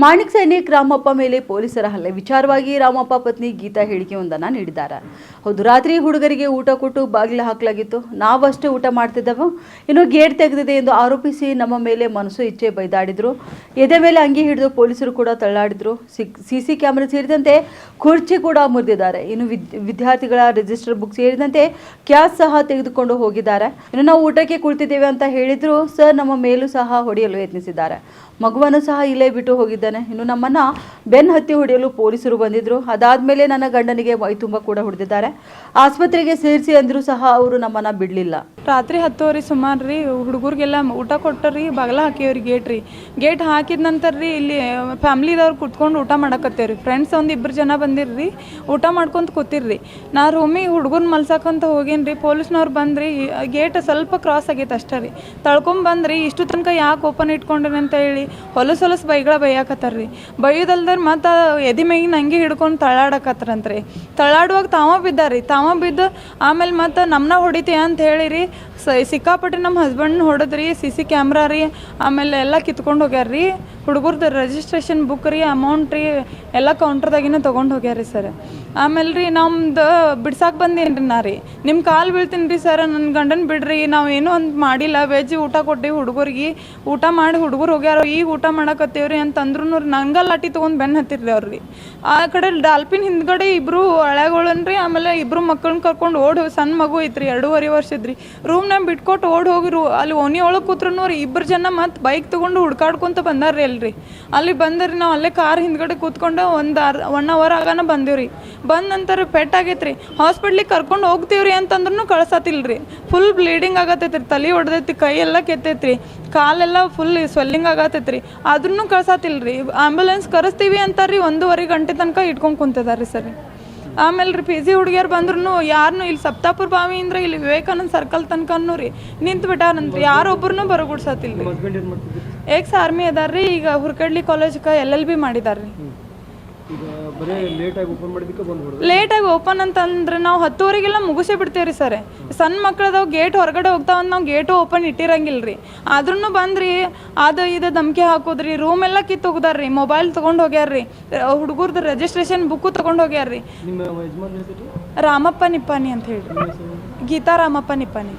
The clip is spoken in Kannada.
ಮಾಣಿಕ್ ಸೈನಿಕ್ ರಾಮಪ್ಪ ಮೇಲೆ ಪೊಲೀಸರ ಹಲ್ಲೆ. ವಿಚಾರವಾಗಿ ರಾಮಪ್ಪ ಪತ್ನಿ ಗೀತಾ ಹೇಳಿಕೆಯೊಂದನ್ನು ನೀಡಿದ್ದಾರೆ. ಹೌದು, ರಾತ್ರಿ ಹುಡುಗರಿಗೆ ಊಟ ಕೊಟ್ಟು ಬಾಗಿಲು ಹಾಕಲಾಗಿತ್ತು. ನಾವಷ್ಟೇ ಊಟ ಮಾಡ್ತಿದ್ದೆವು. ಇನ್ನು ಗೇಟ್ ತೆಗೆದಿದೆ ಎಂದು ಆರೋಪಿಸಿ ನಮ್ಮ ಮೇಲೆ ಮನಸ್ಸು ಇಚ್ಛೆ ಬೈದಾಡಿದ್ರು. ಎದೆ ಮೇಲೆ ಅಂಗಿ ಹಿಡಿದು ಪೊಲೀಸರು ಕೂಡ ತಳ್ಳಾಡಿದ್ರು. ಸಿ ಕ್ಯಾಮೆರಾ ಸೇರಿದಂತೆ ಕುರ್ಚಿ ಕೂಡ ಮುರಿದಿದ್ದಾರೆ. ಇನ್ನು ವಿದ್- ವಿದ್ಯಾರ್ಥಿಗಳ ರಿಜಿಸ್ಟರ್ ಬುಕ್ ಸೇರಿದಂತೆ ಕ್ಯಾಶ್ ಸಹ ತೆಗೆದುಕೊಂಡು ಹೋಗಿದ್ದಾರೆ. ಇನ್ನು ನಾವು ಊಟಕ್ಕೆ ಕುಳಿತಿದ್ದೇವೆ ಅಂತ ಹೇಳಿದ್ರು. ಸರ್, ನಮ್ಮ ಮೇಲೂ ಸಹ ಹೊಡೆಯಲು ಯತ್ನಿಸಿದ್ದಾರೆ. ಮಗುವನ್ನು ಸಹ ಇಲ್ಲೇ ಬಿಟ್ಟು ಹೋಗಿದ್ದಾನೆ. ಇನ್ನು ನಮ್ಮನ್ನ ಬೆನ್ ಹತ್ತಿ ಹೊಡೆಯಲು ಪೊಲೀಸರು ಬಂದಿದ್ರು. ಅದಾದ್ಮೇಲೆ ನನ್ನ ಗಂಡನಿಗೆ ಮೈ ತುಂಬ ಕೂಡ ಹೊಡೆದಿದ್ದಾರೆ. ಆಸ್ಪತ್ರೆಗೆ ಸೇರಿಸಿ ಅಂದ್ರೂ ಸಹ ಅವರು ನಮ್ಮನ್ನ ಬಿಡಲಿಲ್ಲ. ರಾತ್ರಿ ಹತ್ತುವರೆ ಸುಮಾರು ರೀ, ಹುಡುಗರಿಗೆಲ್ಲ ಊಟ ಕೊಟ್ಟರಿ ಬಾಗಲ ಹಾಕಿವ್ರಿ ಗೇಟ್ ರೀ. ಗೇಟ್ ಹಾಕಿದ ನಂತರ ರೀ ಇಲ್ಲಿ, ಫ್ಯಾಮ್ಲಿದವ್ರು ಕುತ್ಕೊಂಡು ಊಟ ಮಾಡಕತ್ತೇವ್ರಿ. ಫ್ರೆಂಡ್ಸ್ ಒಂದು ಇಬ್ಬರು ಜನ ಬಂದಿರ್ರಿ, ಊಟ ಮಾಡ್ಕೊಂತ ಕೂತಿರ್ರಿ. ನಾ ರೂಮಿಗೆ ಹುಡುಗನ ಮಲ್ಸಕ್ಕಂತ ಹೋಗೇನ್ರಿ, ಪೊಲೀಸ್ನವ್ರು ಬಂದ್ರಿ, ಗೇಟ್ ಸ್ವಲ್ಪ ಕ್ರಾಸ್ ಆಗೈತೆ ಅಷ್ಟೇ ರೀ. ತಳ್ಕೊಂಡ್ ಬಂದ್ರಿ ಇಷ್ಟು ತನಕ ಯಾಕೆ ಓಪನ್ ಇಟ್ಕೊಂಡ್ರಿ ಅಂತ ಹೇಳಿ. ಹೊಲಸು ಹೊಲಸು ಬೈಗಳ ಬೈಯಾಕತ್ತಾರ್ರಿ. ಬೈಯೋದಲ್ದರ್ ಮತ್ತು ಎದಿ ಮೇಗಿನ ಹಂಗೆ ಹಿಡ್ಕೊಂಡು ತಳ್ಳಾಡಕತ್ತಾರಂತ್ರಿ. ತಳ್ಳಾಡುವಾಗ ತಾವ ಬಿದ್ದಾರಿ ತಾವ ಬಿದ್ದು ಆಮೇಲೆ ಮತ್ತು ನಮ್ಮನ್ನ ಹೊಡಿತೀಯ ಅಂತ ಹೇಳಿರಿ. ಸಿಕ್ಕಾಪಟ್ಟೆ ನಮ್ಮ ಹಸ್ಬೆಂಡ್ನ ಹೊಡೆದ್ರಿ, ಸಿ ಸಿ ಕ್ಯಾಮ್ರಾ ರೀ ಆಮೇಲೆ ಎಲ್ಲ ಕಿತ್ಕೊಂಡು ಹೋಗ್ಯಾರ್ರಿ. ಹುಡುಗರ್ದು ರಿಜಿಸ್ಟ್ರೇಷನ್ ಬುಕ್ ರೀ ಅಮೌಂಟ್ ರೀ, ಎಲ್ಲ ಕೌಂಟ್ರದಾಗಿನ ತೊಗೊಂಡು ರೀ ಸರ್ ಆಮೇಲೆ ರೀ ನಮ್ದು ಬಿಡ್ಸಾಕ್ ಬಂದೇನು ರೀ ನಾ ರೀ. ನಿಮ್ಮ ಕಾಲು ಬೀಳ್ತೀನಿ ರೀ ಸರ್ ನನ್ನ ಗಂಡನ ಬಿಡ್ರಿ ನಾವೇನು ಒಂದು ಮಾಡಿಲ್ಲ, ವೆಜ್ ಊಟ ಕೊಟ್ಟಿವಿ ಹುಡುಗರಿಗೆ, ಊಟ ಮಾಡಿ ಹುಡುಗರು ಹೋಗ್ಯಾರ, ಈಗ ಊಟ ಮಾಡಕತ್ತೇವ್ರಿ ಅಂತಂದ್ರೂ ನಂಗೆ ಲಾಟಿ ತೊಗೊಂಡು ಬೆನ್ನು ಹತ್ತಿರ್ರಿ ಅವ್ರಿ ಆ ಕಡೆ ಡಾಲ್ಪಿನ್ ಹಿಂದ್ಗಡೆ ಇಬ್ರು ರೀ, ಆಮೇಲೆ ಇಬ್ಬರು ಮಕ್ಕಳನ್ನ ಕರ್ಕೊಂಡು ಓಡಿ ಸಣ್ಣ ಮಗು ಐತ್ರಿ, ಎರಡೂವರೆ ವರ್ಷ ಇದ್ರಿ ರೂಮ್ನಾಗ ಬಿಟ್ಕೊಟ್ಟು ಓಡಿ ಹೋಗಿರು ಅಲ್ಲಿ ಓಣಿ ಒಳಗೆ ಕೂತ್ರೂ ರೀ ಇಬ್ಬರು ಜನ ಮತ್ತು ಬೈಕ್ ತೊಗೊಂಡು ಹುಡ್ಕಾಡ್ಕೊಂತ ಬಂದಾರ್ರಿ ಅಲ್ರಿ ಅಲ್ಲಿ ಬಂದ್ರಿ ನಾವು ಅಲ್ಲೇ ಕಾರ್ ಹಿಂದ್ಗಡೆ ಕೂತ್ಕೊಂಡು ಒಂದು ಅರ್ ಒನ್ ಅವರ್ ಆಗಾನ ಬಂದೇವ್ರಿ. ಬಂದ ನಂತರ ಪೆಟ್ ರೀ ಹಾಸ್ಪಿಟ್ಲಿಗೆ ಕರ್ಕೊಂಡು ಹೋಗ್ತೀವ್ರಿ ಅಂತಂದ್ರೂ ಕಳ್ಸತ್ತಿಲ್ರಿ ಫುಲ್ ಬ್ಲೀಡಿಂಗ್ ಆಗತೈತ್ರಿ, ತಲೆ ಹೊಡೆದೈತಿ ಕೈ ಎಲ್ಲ ಕೆತ್ತೈತ್ರಿ. ಕಾಲೆಲ್ಲ ಫುಲ್ ಸ್ವೆಲ್ಲಿಂಗ್ ಆಗತೈತ್ರಿ. ಆದ್ರೂ ಕಳ್ಸತ್ತಿಲ್ರಿ ಆಂಬುಲೆನ್ಸ್ ಕರೆಸ್ತೀವಿ ಅಂತಾರ್ರಿ, ಒಂದೂವರೆ ಗಂಟೆ ತನಕ ಇಟ್ಕೊಂಡು ಕುಂತಿದಾರ್ರಿ ಸರ್. ಆಮೇಲೆ ರೀ ಪಿ ಜಿ ಹುಡುಗಿಯರು ಬಂದ್ರು ಯಾರನ್ನೂ ಇಲ್ಲಿ ಸಪ್ತಾಪುರ ಬಾವಿಯಿಂದ ಇಲ್ಲಿ ವಿವೇಕಾನಂದ ಸರ್ಕಲ್ ತನಕನೂ ರೀ ನಿಂತು ಬಿಟ್ಟಾರಂತ್ರಿ ಯಾರೊಬ್ಬರನ್ನೂ ಬರಗುಡ್ಸತ್ತಿಲ್ಲ ಎಕ್ಸ್ ಆರ್ಮಿ ರೀ ಈಗ ಹುರ್ಕಡ್ಲಿ ಕಾಲೇಜ್ಗೆ ಎಲ್ ಎಲ್ ಬಿ ಮಾಡಿದಾರ್ರಿ. ರೀ ಲೇಟ್ ಲೇಟಾಗಿ ಓಪನ್ ಅಂತಂದ್ರೆ ನಾವು ಹತ್ತುವರೆಗೆಲ್ಲ ಮುಗಿಸೇ ಬಿಡ್ತೇವ್ರಿ ಸರ್. ಸಣ್ಣ ಮಕ್ಳದವ್ ಗೇಟ್ ಹೊರಗಡೆ ಹೋಗ್ತಾವ ನಾವು ಗೇಟು ಓಪನ್ ಇಟ್ಟಿರಂಗಿಲ್ಲ ರೀ ಆದ್ರೂ ಬಂದ್ರಿ ಅದು ಇದು ಧಮಕಿ ಹಾಕೋದ್ರಿ ರೂಮ್ ಎಲ್ಲ ಕಿತ್ತು ಹೋಗ್ದಾರ್ರಿ ಮೊಬೈಲ್ ತೊಗೊಂಡು ಹೋಗ್ಯಾರ್ರಿ ಹುಡುಗರ್ದು ರಿಜಿಸ್ಟ್ರೇಷನ್ ಬುಕ್ಕು ತೊಗೊಂಡು ಹೋಗ್ಯಾರ್ರಿ. ರಾಮಪ್ಪ ನಿಪ್ಪಾನಿ ಅಂತ ಹೇಳಿ ಗೀತಾ ರಾಮಪ್ಪ ನಿಪ್ಪಾನಿ.